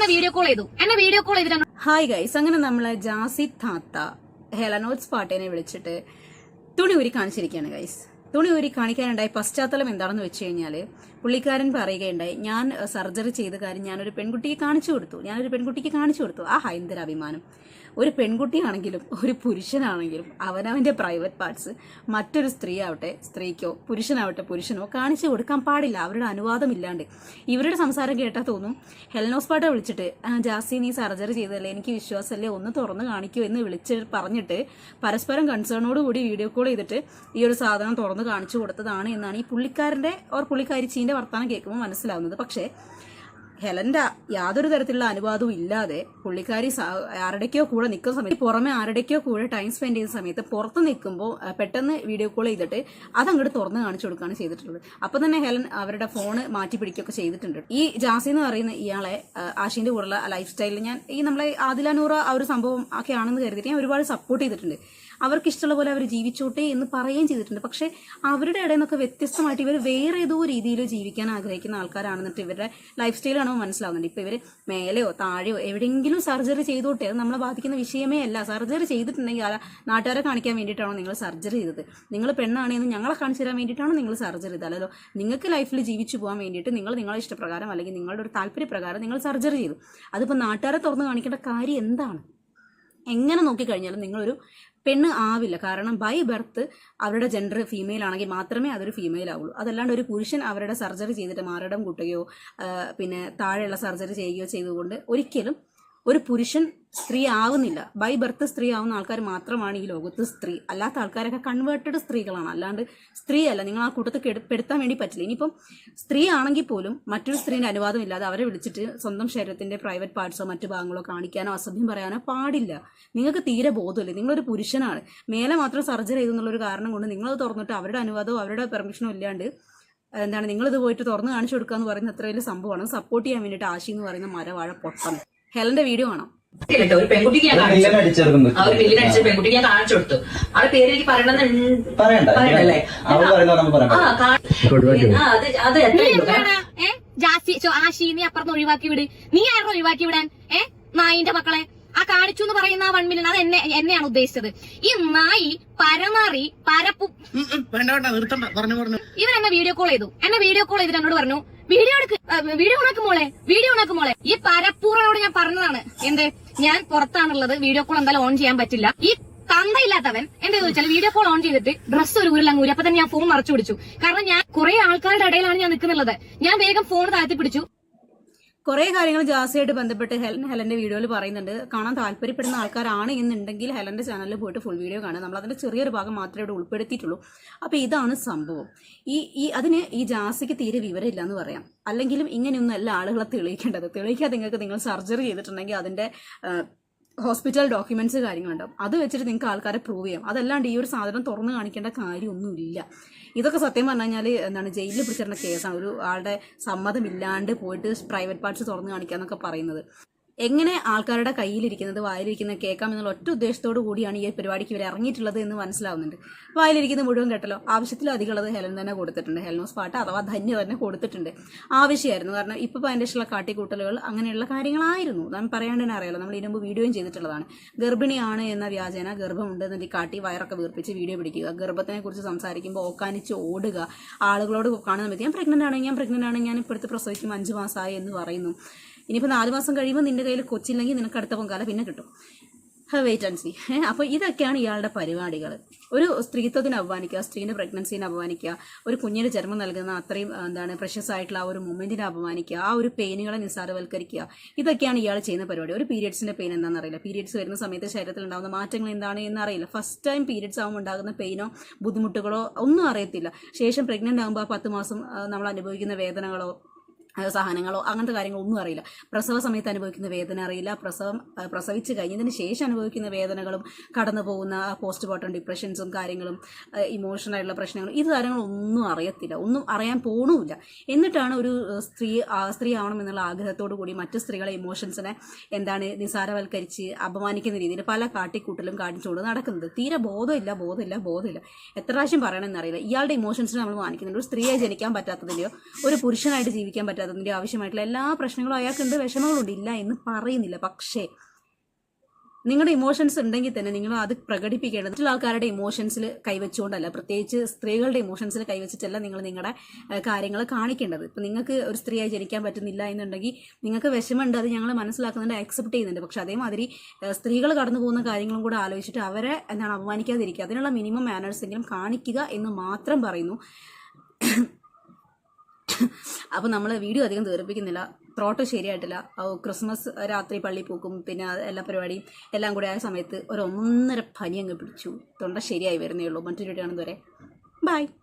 എന്നെ video call ചെയ്തു. എന്നെ വീഡിയോ കോൾ ചെയ്തിട്ട് ഹായ് ഗൈസ് അങ്ങനെ നമ്മളെ ജാസി താത്ത ഹെലനോട്സ് പാട്ടേനെ വിളിച്ചിട്ട് തുണി ഊരി കാണിച്ചിരിക്കുകയാണ് ഗൈസ് തുണി ഊരി കാണിക്കാനുണ്ടായ പശ്ചാത്തലം എന്താണെന്ന് വെച്ച് കഴിഞ്ഞാൽ പുള്ളിക്കാരൻ പറയുകയുണ്ടായി ഞാൻ സർജറി ചെയ്ത കാര്യം ഞാനൊരു പെൺകുട്ടിക്ക് കാണിച്ചു കൊടുത്തു. ഞാനൊരു പെൺകുട്ടിക്ക് കാണിച്ചു കൊടുത്തു. ആ ഹൈന്ദര അഭിമാനം ഒരു പെൺകുട്ടിയാണെങ്കിലും ഒരു പുരുഷനാണെങ്കിലും അവനവന്റെ പ്രൈവറ്റ് പാർട്സ് മറ്റൊരു സ്ത്രീ ആവട്ടെ സ്ത്രീക്കോ പുരുഷനാവട്ടെ പുരുഷനോ കാണിച്ചു കൊടുക്കാൻ പാടില്ല. അവരുടെ അനുവാദം ഇല്ലാണ്ട്. ഇവരുടെ സംസാരം കേട്ടാൽ തോന്നും ഹെൽനോസ് പാട്ട വിളിച്ചിട്ട് "ആ, ജാസി നീ സർജറി ചെയ്തല്ലേ എനിക്ക് വിശ്വാസമല്ലേ? ഒന്ന് തുറന്ന് കാണിക്കൂ എന്ന് വിളിച്ച് പറഞ്ഞിട്ട് പരസ്പരം കൺസേണോട് കൂടി വീഡിയോ കോൾ ചെയ്തിട്ട് ഈ ഒരു സാധനം തുറന്ന് കാണിച്ചു കൊടുത്തതാണ് എന്നാണ് ഈ പുള്ളിക്കാരന്റെ ഓർ പുള്ളിക്കാരിച്ചീന്റെ വർത്തമാനം കേൾക്കുമ്പോൾ മനസ്സിലാവുന്നത്. പക്ഷേ ഹെലന്റെ യാതൊരു തരത്തിലുള്ള അനുവാദവും ഇല്ലാതെ പുള്ളിക്കാരി ആരുടെക്കോ കൂടെ നിൽക്കുന്ന സമയത്ത് പുറമെ ആരുടെക്കോ കൂടെ ടൈം സ്പെൻഡ് ചെയ്യുന്ന സമയത്ത് പുറത്ത് നിൽക്കുമ്പോൾ പെട്ടെന്ന് വീഡിയോ കോൾ ചെയ്തിട്ട് അതങ്ങോട്ട് തുറന്ന് കാണിച്ചു കൊടുക്കുകയാണ് ചെയ്തിട്ടുള്ളത്. അപ്പൊ തന്നെ ഹെലൻ അവരുടെ ഫോണ് മാറ്റി പിടിക്കുകയൊക്കെ ചെയ്തിട്ടുണ്ട്. ഈ ജാസി എന്ന് പറയുന്ന ഇയാളെ ആഷിന്റെ കൂടെയുള്ള ലൈഫ് സ്റ്റൈലിൽ ഞാൻ ഈ നമ്മളെ ആദിലാനൂറ ആ ഒരു സംഭവം ഒക്കെ ആണെന്ന് കരുതിയിട്ട് ഞാൻ ഒരുപാട് സപ്പോർട്ട് ചെയ്തിട്ടുണ്ട്. അവർക്ക് ഇഷ്ടമുള്ള പോലെ അവർ ജീവിച്ചോട്ടെ എന്ന് പറയുകയും ചെയ്തിട്ടുണ്ട്. പക്ഷെ അവരുടെ ഇടയിൽ നിന്നൊക്കെ വ്യത്യസ്തമായിട്ട് ഇവർ വേറെ ഏതോ രീതിയിൽ ജീവിക്കാൻ ആഗ്രഹിക്കുന്ന ആൾക്കാരാണെന്നിട്ട് ഇവരുടെ ലൈഫ് സ്റ്റൈലാണോ മനസ്സിലാവുന്നുണ്ട്. ഇപ്പൊ ഇവർ മേലെയോ താഴെയോ എവിടെയെങ്കിലും സർജറി ചെയ്തോട്ടെ. അത് നമ്മളെ ബാധിക്കുന്ന വിഷയമേ അല്ല. സർജറി ചെയ്തിട്ടുണ്ടെങ്കിൽ അല്ല നാട്ടുകാരെ കാണിക്കാൻ വേണ്ടിയിട്ടാണോ നിങ്ങൾ സർജറി ചെയ്തത്? നിങ്ങൾ പെണ്ണാണെന്ന് ഞങ്ങളെ കാണിച്ചു തരാൻ വേണ്ടിയിട്ടാണോ നിങ്ങൾ സർജറി ചെയ്തത്? അല്ലല്ലോ നിങ്ങൾക്ക് ലൈഫിൽ ജീവിച്ചു പോകാൻ വേണ്ടിയിട്ട് നിങ്ങൾ നിങ്ങളുടെ ഇഷ്ടപ്രകാരം അല്ലെങ്കിൽ നിങ്ങളുടെ ഒരു താല്പര്യപ്രകാരം നിങ്ങൾ സർജറി ചെയ്തു. അതിപ്പോൾ നാട്ടുകാരെ തുറന്ന് കാണിക്കേണ്ട കാര്യം എന്താണ്? എങ്ങനെ നോക്കിക്കഴിഞ്ഞാലും നിങ്ങളൊരു പെണ്ണ് ആവില്ല. കാരണം ബൈ ബർത്ത് അവരുടെ ജെൻഡർ ഫീമെയിൽ ആണെങ്കിൽ മാത്രമേ അതൊരു ഫീമെയിൽ ആവുള്ളൂ. അതല്ലാണ്ട് ഒരു പുരുഷൻ അവരുടെ സർജറി ചെയ്തിട്ട് മാരടം കൂട്ടുകയോ പിന്നെ താഴെയുള്ള സർജറി ചെയ്യുകയോ ചെയ്തുകൊണ്ട് ഒരിക്കലും ഒരു പുരുഷൻ സ്ത്രീ ആവുന്നില്ല. ബൈ ബർത്ത് സ്ത്രീ ആവുന്ന ആൾക്കാർ മാത്രമാണ് ഈ ലോകത്ത് സ്ത്രീ. അല്ലാത്ത ആൾക്കാരൊക്കെ കൺവേർട്ടഡ് സ്ത്രീകളാണ്. അല്ലാണ്ട് സ്ത്രീ അല്ല. നിങ്ങൾ ആ കൂട്ടത്തിൽ കെടുപ്പെടുത്താൻ വേണ്ടി പറ്റില്ല. ഇനിയിപ്പം സ്ത്രീ ആണെങ്കിൽ പോലും മറ്റൊരു സ്ത്രീയുടെ അനുവാദം ഇല്ലാതെ അവരെ വിളിച്ചിട്ട് സ്വന്തം ശരീരത്തിന്റെ പ്രൈവറ്റ് പാർട്സോ മറ്റു ഭാഗങ്ങളോ കാണിക്കാനോ അസഭ്യം പറയാനോ പാടില്ല. നിങ്ങൾക്ക് തീരെ ബോധമില്ല. നിങ്ങളൊരു പുരുഷനാണ്. മേലെ മാത്രം സർജറി ചെയ്തെന്നുള്ള ഒരു കാരണം കൊണ്ട് നിങ്ങളത് തുറന്നിട്ട് അവരുടെ അനുവാദവും അവരുടെ പെർമിഷനോ ഇല്ലാണ്ട് എന്താണ് നിങ്ങളിത് പോയിട്ട് തുറന്ന് കാണിച്ചു കൊടുക്കുക എന്ന് പറയുന്ന അത്ര വലിയ സംഭവമാണ് സപ്പോർട്ട് ചെയ്യാൻ വേണ്ടിയിട്ട് ആശി എന്ന് പറയുന്ന മരവാഴ പൊട്ടൻ. ഹെലന്റെ വീഡിയോ കാണാം. കേട്ടോ ഒരു പെൺകുട്ടിക്ക് ഞാൻ ഒരു കാണിച്ചു. ആ ഒരു വില്ലിന് അടിച്ച പെൺകുട്ടിക്ക് ഞാൻ കാണിച്ചു കൊടുത്തു. ആ പേര് എനിക്ക് പറയണമെന്ന് പറയണ്ട പറയണ്ടല്ലേ? ആ കാ- ആ, അത് അത് എത്രയുള്ളൂ എന്താണ് ഏ? ജാസി ചോ, ആശി നീ അപ്പുറത്ത് ഒഴിവാക്കി വിട്. നീ ആരുടെ ഒഴിവാക്കി വിടാൻ? ഏ? നായിന്റെ മക്കളെ. ആ കാണിച്ചു എന്ന് പറയുന്ന ആ വൺ മില്യൺ അത് എന്നെ എന്നെയാണ് ഉദ്ദേശിച്ചത്. ഈ നായി പരമാറി പരപ്പു വേണ്ട വേണ്ട നിർത്തണ്ട. പറഞ്ഞു പറഞ്ഞു. ഇവൻ എന്നെ വീഡിയോ കോൾ ചെയ്തു. എന്നെ വീഡിയോ കോൾ ചെയ്തിട്ട് എന്നോട് പറഞ്ഞു വീഡിയോ എടുക്ക് വീഡിയോ ഉണക്ക് മോളെ വീഡിയോ ഉണക്ക് മോളെ. ഈ പരപ്പൂറോട് ഞാൻ പറഞ്ഞതാണ്. എന്ത്? ഞാൻ പുറത്താണുള്ളത് വീഡിയോ കോൾ എന്തായാലും ഓൺ ചെയ്യാൻ പറ്റില്ല. ഈ തന്തയില്ലാത്തവൻ എന്താ ചോദിച്ചാൽ വീഡിയോ കോൾ ഓൺ ചെയ്തിട്ട് ഡ്രസ്സ് ഒരു ഊരിലങ്ങ് ഊരി അപ്പൊ തന്നെ ഞാൻ ഫോൺ മറച്ചു പിടിച്ചു. കാരണം ഞാൻ കുറെ ആൾക്കാരുടെ ഇടയിലാണ് ഞാൻ നിൽക്കുന്നുള്ളത് ഞാൻ വേഗം ഫോൺ താഴ്ത്തി പിടിച്ചു. കുറെ കാര്യങ്ങൾ ജാസിയായിട്ട് ബന്ധപ്പെട്ട് ഹെലൻ ഹെലന്റെ വീഡിയോയിൽ പറയുന്നുണ്ട്. കാണാൻ താല്പര്യപ്പെടുന്ന ആൾക്കാരാണ് എന്നുണ്ടെങ്കിൽ ഹെലന്റെ ചാനലിൽ പോയിട്ട് ഫുൾ വീഡിയോ കാണുക. നമ്മൾ അതിന്റെ ചെറിയൊരു ഭാഗം മാത്രമേ ഇവിടെ ഉൾപ്പെടുത്തിയിട്ടുള്ളൂ. അപ്പൊ ഇതാണ് സംഭവം. ഈ ഈ അതിന് ഈ ജാസിക്ക് തീരെ വിവരമില്ല എന്ന് പറയാം. അല്ലെങ്കിലും ഇങ്ങനെയൊന്നും അല്ല ആളുകളെ തെളിയിക്കേണ്ടത്. തെളിയിക്കാതെ നിങ്ങൾക്ക് നിങ്ങൾ സർജറി ചെയ്തിട്ടുണ്ടെങ്കിൽ അതിന്റെ ഹോസ്പിറ്റൽ ഡോക്യുമെന്റ്സ് കാര്യങ്ങളുണ്ടാവും. അത് വെച്ചിട്ട് നിങ്ങൾക്ക് ആൾക്കാരെ പ്രൂവ് ചെയ്യാം. അതല്ലാണ്ട് ഈ ഒരു സാധനം തുറന്നു കാണിക്കേണ്ട കാര്യമൊന്നുമില്ല. ഇതൊക്കെ സത്യം പറഞ്ഞു കഴിഞ്ഞാൽ എന്താണ് ജയിലിൽ പിടിച്ചിരുന്ന കേസാണ് ഒരു ആളുടെ സമ്മതമില്ലാണ്ട് പോയിട്ട് പ്രൈവറ്റ് പാർട്സ് തുറന്നു കാണിക്കുക എന്നൊക്കെ പറയുന്നത്. എങ്ങനെ ആൾക്കാരുടെ കയ്യിലിരിക്കുന്നത് വായിലിരിക്കുന്നത് കേൾക്കാം എന്നുള്ള ഒറ്റ ഉദ്ദേശത്തോടു കൂടിയാണ് ഈ പരിപാടിക്ക് ഇവർ ഇറങ്ങിയിട്ടുള്ളത് എന്ന് മനസ്സിലാവുന്നുണ്ട്. വായിലിരിക്കുന്നത് മുഴുവൻ കേട്ടല്ലോ. ആവശ്യത്തിലധികം ഉള്ളത് ഹെലൻ തന്നെ കൊടുത്തിട്ടുണ്ട്. ഹെൽമോസ് പാട്ട് അഥവാ ധന്യ തന്നെ കൊടുത്തിട്ടുണ്ട്. ആവശ്യമായിരുന്നു. കാരണം ഇപ്പോൾ അതിന്റെ ഇഷ്ടമുള്ള കാട്ടിക്കൂട്ടലുകൾ അങ്ങനെയുള്ള കാര്യങ്ങളായിരുന്നു. ഞാൻ പറയാണ്ട് തന്നെ അറിയാലോ. നമ്മൾ ഇരുമ്പ് വീഡിയോയും ചെയ്തിട്ടുള്ളതാണ്. ഗർഭിണിയാണ് എന്ന വ്യാജേന ഗർഭമുണ്ട് എന്നതിൽ കാട്ടി വയറൊക്കെ വീർപ്പിച്ച് വീഡിയോ പിടിക്കുക. ഗർഭത്തിനെ കുറിച്ച് സംസാരിക്കുമ്പോൾ ഓക്കാനിച്ച് ഓടുക. ആളുകളോട് കാണുന്ന ഞാൻ പ്രഗ്നന്റ് ആണ് ഞാൻ പ്രഗ്നന്റ് ആണ് ഞാൻ ഇപ്പോഴത്തെ പ്രസവിക്കും അഞ്ച് മാസമായി എന്ന് പറയുന്നു. ഇനിയിപ്പോൾ നാല് മാസം കഴിയുമ്പോൾ നിന്റെ കയ്യിൽ കൊച്ചില്ലെങ്കിൽ നിനക്ക് അടുത്ത പൊങ്കാല പിന്നെ കിട്ടും. വെയിറ്റ് ആൻഡ് സി അപ്പോൾ ഇതൊക്കെയാണ് ഇയാളുടെ പരിപാടികൾ ഒരു സ്ത്രീത്വത്തിന് അപമാനിക്കുക സ്ത്രീന്റെ പ്രഗ്നൻസിനെ അപമാനിക്കുക ഒരു കുഞ്ഞിന് ജന്മം നൽകുന്ന അത്രയും എന്താണ് പ്രഷസ് ആയിട്ടുള്ള ആ ഒരു മൊമെന്റിനെ അപമാനിക്കുക ആ ഒരു പെയിനുകളെ നിസ്സാരവൽക്കരിക്കുക ഇതൊക്കെയാണ് ഇയാൾ ചെയ്യുന്ന പരിപാടി. ഒരു പീരിയഡ്സിന്റെ പെയിൻ എന്താണെന്ന് അറിയില്ല. പീരിയഡ്സ് വരുന്ന സമയത്ത് ശരീരത്തിൽ ഉണ്ടാകുന്ന മാറ്റങ്ങൾ എന്താണ് എന്ന് അറിയില്ല. ഫസ്റ്റ് ടൈം പീരിയഡ്സ് ആകുമ്പോൾ ഉണ്ടാകുന്ന പെയിനോ ബുദ്ധിമുട്ടുകളോ ഒന്നും അറിയത്തില്ല. ശേഷം പ്രഗ്നന്റ് ആകുമ്പോൾ ആ പത്ത് മാസം നമ്മൾ അനുഭവിക്കുന്ന വേദനകളോ സഹനങ്ങളോ അങ്ങനത്തെ കാര്യങ്ങളൊന്നും അറിയില്ല. പ്രസവ സമയത്ത് അനുഭവിക്കുന്ന വേദന അറിയില്ല. പ്രസവം പ്രസവിച്ച് കഴിഞ്ഞതിന് ശേഷം അനുഭവിക്കുന്ന വേദനകളും കടന്നു പോകുന്ന പോസ്റ്റ്മോർട്ടം ഡിപ്രഷൻസും കാര്യങ്ങളും ഇമോഷണലായിട്ടുള്ള പ്രശ്നങ്ങളും ഇത് കാര്യങ്ങളൊന്നും അറിയത്തില്ല. ഒന്നും അറിയാൻ പോണുമില്ല. എന്നിട്ടാണ് ഒരു സ്ത്രീ സ്ത്രീ ആവണം എന്നുള്ള ആഗ്രഹത്തോടു കൂടി മറ്റ് സ്ത്രീകളെ ഇമോഷൻസിനെ എന്താണ് നിസാരവൽക്കരിച്ച് അപമാനിക്കുന്ന രീതിയിൽ പല കാട്ടിക്കൂട്ടലും കാണിച്ചുകൊണ്ട് നടക്കുന്നത്. തീരെ ബോധമില്ല ബോധമില്ല ബോധമില്ല. എത്ര പ്രാവശ്യം പറയണമെന്നറിയില്ല. ഇയാളുടെ ഇമോഷൻസിനെ നമ്മൾ മാനിക്കുന്നുണ്ട്. ഒരു സ്ത്രീയെ ജനിക്കാൻ പറ്റാത്തതിന്റെയോ ഒരു പുരുഷനായിട്ട് ജീവിക്കാൻ പറ്റാത്ത പറ്റാത്തതിന്റെ ആവശ്യമായിട്ടുള്ള എല്ലാ പ്രശ്നങ്ങളും അയാൾക്കുണ്ട്. വിഷമങ്ങളുണ്ട്. ഇല്ല എന്ന് പറയുന്നില്ല. പക്ഷേ നിങ്ങളുടെ ഇമോഷൻസ് ഉണ്ടെങ്കിൽ തന്നെ നിങ്ങൾ അത് പ്രകടിപ്പിക്കേണ്ടത് മറ്റുള്ള ആൾക്കാരുടെ ഇമോഷൻസിൽ കൈവച്ചുകൊണ്ടല്ല. പ്രത്യേകിച്ച് സ്ത്രീകളുടെ ഇമോഷൻസിൽ കൈവച്ചിട്ടല്ല നിങ്ങൾ നിങ്ങളുടെ കാര്യങ്ങൾ കാണിക്കേണ്ടത്. ഇപ്പം നിങ്ങൾക്ക് ഒരു സ്ത്രീയായി ജനിക്കാൻ പറ്റുന്നില്ല എന്നുണ്ടെങ്കിൽ നിങ്ങൾക്ക് വിഷമമുണ്ട്. അത് ഞങ്ങൾ മനസ്സിലാക്കുന്നുണ്ട് അക്സെപ്റ്റ് ചെയ്യുന്നുണ്ട്. പക്ഷെ അതേമാതിരി സ്ത്രീകൾ കടന്നു പോകുന്ന കാര്യങ്ങളും കൂടെ ആലോചിച്ചിട്ട് അവരെ എന്താണ് അപമാനിക്കാതിരിക്കുക. അതിനുള്ള മിനിമം മാനേഴ്സ് എങ്കിലും കാണിക്കുക എന്ന് മാത്രം പറയുന്നു. അപ്പോൾ നമ്മൾ വീഡിയോ അധികം തീർപ്പിക്കുന്നില്ല ത്രോട്ട് ശരിയായിട്ടില്ല. ക്രിസ്മസ് രാത്രി പള്ളി പോക്കും പിന്നെ എല്ലാ പരിപാടിയും എല്ലാം കൂടെ ആയ സമയത്ത് ഒരു ഒന്നര പനി അങ്ങ് പിടിച്ചു. തൊണ്ട ശരിയായി വരുന്നേ ഉള്ളൂ. മറ്റൊരു വീഡിയോ കാണുന്നവരെ ബൈ.